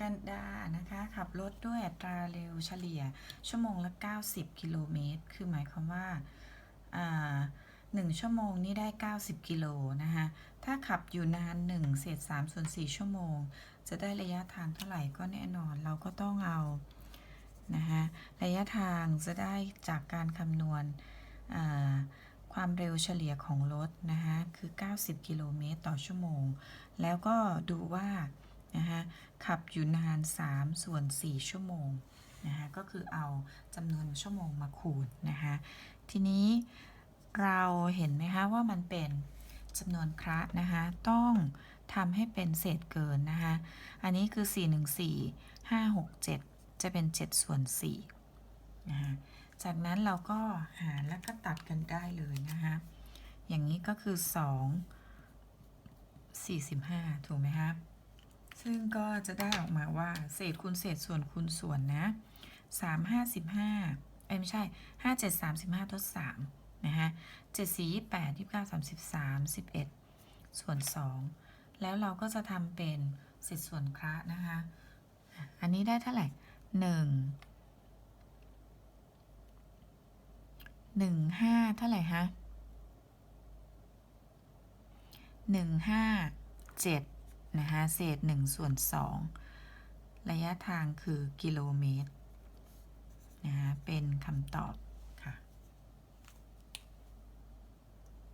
กันดานะคะ ขับรถด้วยอัตราเร็วเฉลี่ย ชั่วโมงละ 90 กิโลเมตร คือหมายความว่าอ่าหนึ่งชั่วโมงนี่ได้ 90 กิโลนะคะถ้าขับอยู่นาน1เศษ3ส่วน4ชั่วโมง จะได้ระยะทางเท่าไหร่ก็แน่นอนเราก็ต้องเอานะคะระยะทางจะได้จากการคำนวณความเร็วเฉลี่ยของรถนะคะคือ 90 กิโลเมตรต่อชั่วโมง แล้วก็ดูว่า นะคะขับอยู่นาน 3 ส่วน 4 ชั่วโมงนะคะก็คือเอาจำนวนชั่วโมงมาคูณนะคะทีนี้เราเห็นไหมคะว่ามันเป็นจำนวนคระนะคะต้องทำให้เป็นเศษเกินนะคะอันนี้คือ 4 1 4 5 6 7 จะเป็น 7 ส่วน4นะคะจากนั้นเราก็หารแล้วก็ตัดกันได้เลยนะคะอย่างนี้ก็คือ 2 45 ถูกไหมคะ ซึ่งก็จะได้ออกมาว่าเศษคูณเศษส่วนคูณส่วนนะ3 55เอ้ยไม่ใช่5 7 35ทด3นะคะ7 4 28 29 33 11ส่วน2แล้วเราก็จะทำเป็นเศษส่วนคระนะคะ อันนี้ได้เท่าไหร่1 1 5เท่าไหร่ฮะหนึ่งห้าเจ็ด นะคะเศษหนึ่งส่วนสองระยะทางคือกิโลเมตรนะคะเป็นคำตอบ